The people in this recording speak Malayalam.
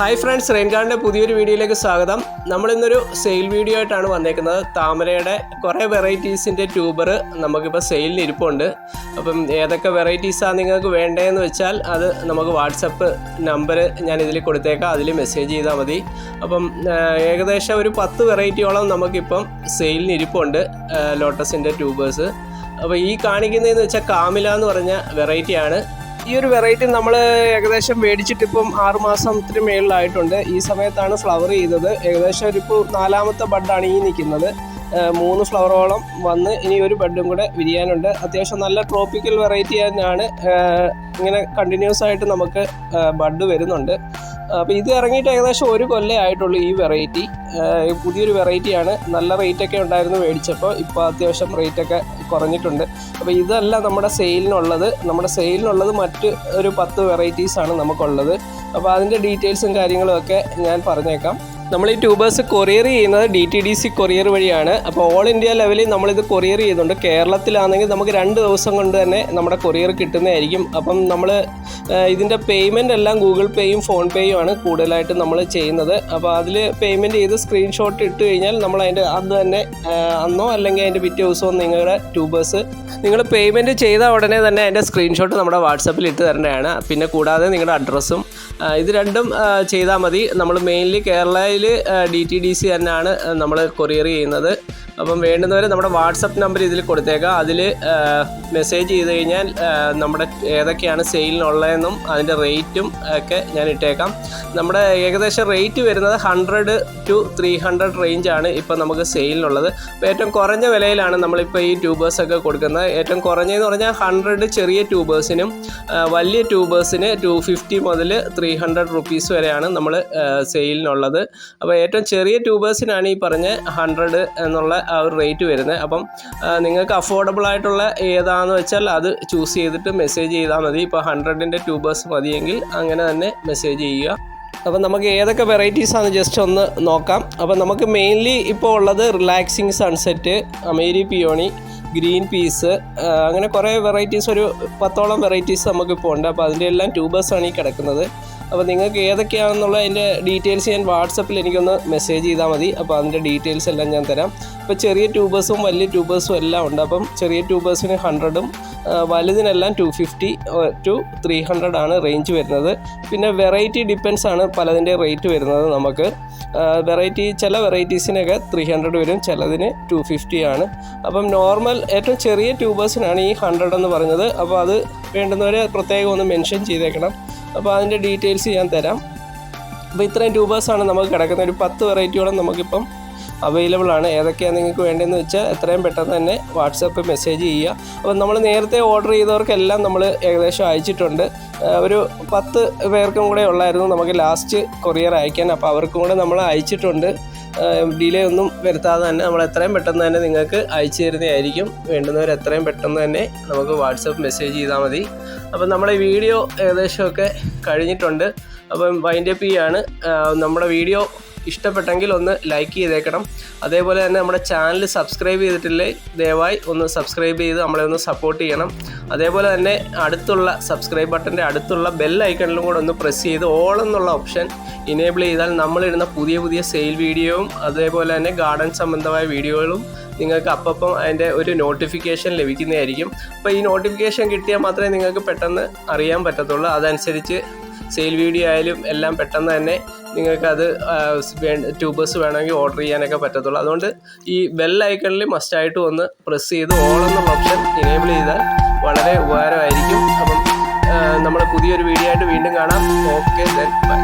ഹായ് ഫ്രണ്ട്സ് റെയിൻകാർഡിന്റെ പുതിയൊരു വീഡിയോയിലേക്ക് സ്വാഗതം. നമ്മളിന്നൊരു സെയിൽ വീഡിയോ ആയിട്ടാണ് വന്നേക്കുന്നത്. താമരയുടെ കുറേ വെറൈറ്റീസിന്റെ ട്യൂബർ നമുക്കിപ്പോൾ സെയിലിന് ഇരിപ്പുണ്ട്. അപ്പം ഏതൊക്കെ വെറൈറ്റീസാണ് നിങ്ങൾക്ക് വേണ്ടതെന്ന് വെച്ചാൽ അത് നമുക്ക് വാട്സപ്പ് നമ്പർ ഞാൻ ഇതിൽ കൊടുത്തേക്കാം. അതിൽ മെസ്സേജ് ചെയ്താൽ മതി. അപ്പം ഏകദേശം ഒരു പത്ത് വെറൈറ്റിയോളം നമുക്കിപ്പം സെയിലിന് ഇരിപ്പുണ്ട് ലോട്ടസിന്റെ ട്യൂബേഴ്സ് അപ്പോൾ ഈ കാണിക്കുന്നതെന്ന് വെച്ചാൽ കാമില എന്ന് പറഞ്ഞ വെറൈറ്റിയാണ് ഈ ഒരു വെറൈറ്റി നമ്മൾ ഏകദേശം മേടിച്ചിട്ടിപ്പം ആറ് ആറുമാസത്തിന് മേളിലായിട്ടുണ്ട്. ഈ സമയത്താണ് ഫ്ലവർ ചെയ്തത്. ഏകദേശം ഒരു ഇപ്പോൾ നാലാമത്തെ ബഡാണ് ഈ നിൽക്കുന്നത് മൂന്ന് ഫ്ലവറോളം വന്ന് ഇനി ഒരു ബഡും കൂടെ വിരിയാനുണ്ട്. അത്യാവശ്യം നല്ല ട്രോപ്പിക്കൽ വെറൈറ്റി തന്നെയാണ്. ഇങ്ങനെ കണ്ടിന്യൂസ് ആയിട്ട് നമുക്ക് ബഡ് വരുന്നുണ്ട്. അപ്പോൾ ഇത് ഇറങ്ങിയിട്ട് ഏകദേശം ഒരു കൊല്ലേ ആയിട്ടുള്ളൂ ഈ വെറൈറ്റി. പുതിയൊരു വെറൈറ്റിയാണ്. നല്ല റേറ്റ് ഒക്കെ ഉണ്ടായിരുന്നു മേടിച്ചപ്പോൾ ഇപ്പോൾ അത്യാവശ്യം റേറ്റ് ഒക്കെ കുറഞ്ഞിട്ടുണ്ട്. അപ്പോൾ ഇതല്ല നമ്മുടെ സെയിലിനുള്ളത് നമ്മുടെ സെയിലിനുള്ളത് മറ്റ് ഒരു പത്ത് വെറൈറ്റീസാണ് നമുക്കുള്ളത്. അപ്പോൾ അതിന്റെ ഡീറ്റെയിൽസും കാര്യങ്ങളും ഒക്കെ ഞാൻ പറഞ്ഞേക്കാം. നമ്മൾ ഈ ട്യൂബേഴ്സ് കൊറിയർ ചെയ്യുന്നത് D T D C courier വഴിയാണ്. അപ്പോൾ ഓൾ ഇന്ത്യ ലെവലിൽ നമ്മളിത് കൊറിയർ ചെയ്യുന്നുണ്ട് കേരളത്തിലാണെങ്കിൽ നമുക്ക് രണ്ട് ദിവസം കൊണ്ട് തന്നെ നമ്മുടെ കൊറിയർ കിട്ടുന്നതായിരിക്കും. അപ്പം നമ്മൾ ഇതിന്റെ പേയ്മെന്റ് എല്ലാം ഗൂഗിൾ പേയും ഫോൺ പേയും ആണ് കൂടുതലായിട്ട് നമ്മൾ ചെയ്യുന്നത്. അപ്പോൾ അതിൽ പേയ്മെന്റ് ചെയ്ത് സ്ക്രീൻഷോട്ട് ഇട്ട് കഴിഞ്ഞാൽ നമ്മൾ അതിന്റെ അന്ന് തന്നെ അന്നോ അല്ലെങ്കിൽ അതിന്റെ പിറ്റേ ദിവസമോ നിങ്ങളുടെ ട്യൂബേഴ്സ് നിങ്ങൾ പേയ്മെന്റ് ചെയ്ത ഉടനെ തന്നെ അതിന്റെ സ്ക്രീൻഷോട്ട് നമ്മുടെ വാട്സപ്പിൽ ഇട്ട് തരേണ്ടതാണ്. പിന്നെ കൂടാതെ നിങ്ങളുടെ അഡ്രസ്സും ഇത് രണ്ടും ചെയ്താൽ മതി. നമ്മൾ മെയിൻലി കേരളയിൽ ഡി ടി ഡി സി തന്നെയാണ് നമ്മൾ കൊറിയർ ചെയ്യുന്നത്. അപ്പം വേണ്ടുന്നവരെ നമ്മുടെ വാട്സപ്പ് നമ്പർ ഇതിൽ കൊടുത്തേക്കാം. അതിൽ മെസ്സേജ് ചെയ്ത് കഴിഞ്ഞാൽ നമ്മുടെ ഏതൊക്കെയാണ് സെയിലിനുള്ളതെന്നും അതിന്റെ റേറ്റും ഒക്കെ ഞാൻ ഇട്ടേക്കാം. നമ്മുടെ ഏകദേശം റേറ്റ് വരുന്നത് ഹൺഡ്രഡ് ടു ത്രീ ഹൺഡ്രഡ് റേഞ്ചാണ് ഇപ്പോൾ നമുക്ക് സെയിലിനുള്ളത്. അപ്പോൾ ഏറ്റവും കുറഞ്ഞ വിലയിലാണ് നമ്മളിപ്പോൾ ഈ ട്യൂബേഴ്സൊക്കെ കൊടുക്കുന്നത്. ഏറ്റവും കുറഞ്ഞതെന്ന് പറഞ്ഞാൽ ഹൺഡ്രഡ് ചെറിയ ട്യൂബേഴ്സിനും വലിയ ട്യൂബേഴ്സിന് ടു ഫിഫ്റ്റി മുതൽ ത്രീ ഹൺഡ്രഡ് റുപ്പീസ് വരെയാണ് നമ്മൾ സെയിലിനുള്ളത്. അപ്പോൾ ഏറ്റവും ചെറിയ ട്യൂബേഴ്സിനാണ് ഈ പറഞ്ഞ ഹൺഡ്രഡ് എന്നുള്ള ഒരു റേറ്റ് വരുന്നത്. അപ്പം നിങ്ങൾക്ക് അഫോർഡബിൾ ആയിട്ടുള്ള ഏതാണെന്ന് വെച്ചാൽ അത് ചൂസ് ചെയ്തിട്ട് മെസ്സേജ് ചെയ്താൽ മതി. ഇപ്പോൾ ഹൺഡ്രഡിന്റെ ട്യൂബേഴ്സ് മതിയെങ്കിൽ അങ്ങനെ തന്നെ മെസ്സേജ് ചെയ്യുക. അപ്പം നമുക്ക് ഏതൊക്കെ വെറൈറ്റീസ് ആണ് ജസ്റ്റ് ഒന്ന് നോക്കാം. അപ്പം നമുക്ക് മെയിൻലി ഇപ്പോൾ ഉള്ളത് റിലാക്സിങ് സൺസെറ്റ് അമേരി പിയോണി ഗ്രീൻ പീസ് അങ്ങനെ കുറേ വെറൈറ്റീസ് ഒരു പത്തോളം വെറൈറ്റീസ് നമുക്കിപ്പോൾ ഉണ്ട്. അപ്പോൾ അതിന്റെ എല്ലാം ട്യൂബേഴ്സാണ് ഈ കിടക്കുന്നത്. അപ്പോൾ നിങ്ങൾക്ക് ഏതൊക്കെയാണെന്നുള്ള അതിന്റെ ഡീറ്റെയിൽസ് ഞാൻ വാട്സപ്പിൽ എനിക്കൊന്ന് മെസ്സേജ് ചെയ്താൽ മതി. അപ്പോൾ അതിന്റെ ഡീറ്റെയിൽസ് എല്ലാം ഞാൻ തരാം. ഇപ്പോൾ ചെറിയ ട്യൂബേഴ്സും വലിയ ട്യൂബേഴ്സും എല്ലാം ഉണ്ട്. അപ്പം ചെറിയ ട്യൂബേഴ്സിന് ഹൺഡ്രഡും വലുതിനെല്ലാം two fifty to three hundred ആണ് റേഞ്ച് വരുന്നത്. പിന്നെ വെറൈറ്റി ഡിപ്പെൻസ് ആണ് പലതിന്റെ റേറ്റ് വരുന്നത് നമുക്ക്. വെറൈറ്റി ചില വെറൈറ്റീസിനൊക്കെ ത്രീ ഹൺഡ്രഡ് വരും ചിലതിന് ടു ഫിഫ്റ്റി ആണ്. അപ്പം നോർമൽ ഏറ്റവും ചെറിയ ട്യൂബേഴ്സിനാണ് ഈ ഹൺഡ്രഡ് എന്ന് പറഞ്ഞത്. അപ്പോൾ അത് വേണ്ടുന്നവരെ പ്രത്യേകം ഒന്ന് മെൻഷൻ ചെയ്തേക്കണം. അപ്പോൾ അതിന്റെ ഡീറ്റെയിൽസ് ഞാൻ തരാം. അപ്പോൾ ഇത്രയും ട്യൂബേഴ്സാണ് നമുക്ക് കിടക്കുന്നത്. ഒരു പത്ത് വെറൈറ്റിയോളം നമുക്കിപ്പം അവൈലബിൾ ആണ്. ഏതൊക്കെയാണ് നിങ്ങൾക്ക് വേണ്ടതെന്ന് വെച്ചാൽ എത്രയും പെട്ടെന്ന് തന്നെ വാട്സപ്പ് മെസ്സേജ് ചെയ്യുക. അപ്പോൾ നമ്മൾ നേരത്തെ ഓർഡർ ചെയ്തവർക്കെല്ലാം നമ്മൾ ഏകദേശം അയച്ചിട്ടുണ്ട്. ഒരു പത്ത് പേർക്കും കൂടെ ഉള്ളായിരുന്നു നമുക്ക് ലാസ്റ്റ് കൊറിയർ അയക്കാൻ. അപ്പോൾ അവർക്കും കൂടെ നമ്മൾ അയച്ചിട്ടുണ്ട്. ഡിലേ ഒന്നും വരുത്താതെ തന്നെ നമ്മൾ എത്രയും പെട്ടെന്ന് തന്നെ നിങ്ങൾക്ക് അയച്ചു തരുന്നതായിരിക്കും. വേണ്ടുന്നവർ എത്രയും പെട്ടെന്ന് തന്നെ നമുക്ക് വാട്സപ്പ് മെസ്സേജ് ചെയ്താൽ മതി. അപ്പം നമ്മുടെ വീഡിയോ ഏകദേശമൊക്കെ കഴിഞ്ഞിട്ടുണ്ട്. അപ്പം വൈൻഡപ്പ് ചെയ്യാണ്. നമ്മുടെ വീഡിയോ ഇഷ്ടപ്പെട്ടെങ്കിൽ ഒന്ന് ലൈക്ക് ചെയ്തേക്കണം. അതേപോലെ തന്നെ നമ്മുടെ ചാനൽ സബ്സ്ക്രൈബ് ചെയ്തിട്ടില്ലേ ദയവായി ഒന്ന് സബ്സ്ക്രൈബ് ചെയ്ത് നമ്മളെ ഒന്ന് സപ്പോർട്ട് ചെയ്യണം. അതേപോലെ തന്നെ അടുത്തുള്ള സബ്സ്ക്രൈബ് ബട്ടന്റെ അടുത്തുള്ള ബെൽ ഐക്കണിലും കൂടെ ഒന്ന് പ്രസ് ചെയ്ത് ഓൾ എന്നുള്ള ഓപ്ഷൻ ഇനേബിൾ ചെയ്താൽ നമ്മളിടുന്ന പുതിയ പുതിയ സെയിൽ വീഡിയോയും അതേപോലെ തന്നെ ഗാർഡൻ സംബന്ധമായ വീഡിയോകളും നിങ്ങൾക്ക് അപ്പം അതിന്റെ ഒരു നോട്ടിഫിക്കേഷൻ ലഭിക്കുന്നതായിരിക്കും. അപ്പോൾ ഈ നോട്ടിഫിക്കേഷൻ കിട്ടിയാൽ മാത്രമേ നിങ്ങൾക്ക് പെട്ടെന്ന് അറിയാൻ പറ്റത്തുള്ളൂ. അതനുസരിച്ച് സെയിൽ വീഡിയോ ആയാലും എല്ലാം പെട്ടെന്ന് തന്നെ നിങ്ങൾക്കത് ട്യൂബേഴ്സ് വേണമെങ്കിൽ ഓർഡർ ചെയ്യാനൊക്കെ പറ്റത്തുള്ളൂ. അതുകൊണ്ട് ഈ ബെൽ ഐക്കണിൽ മസ്റ്റായിട്ട് ഒന്ന് പ്രസ് ചെയ്ത് ഓൾ എന്ന ഓപ്ഷൻ എനേബിൾ ചെയ്താൽ വളരെ ഉപകാരമായിരിക്കും. അപ്പം നമ്മൾ പുതിയൊരു വീഡിയോ ആയിട്ട് വീണ്ടും കാണാം. Okay then bye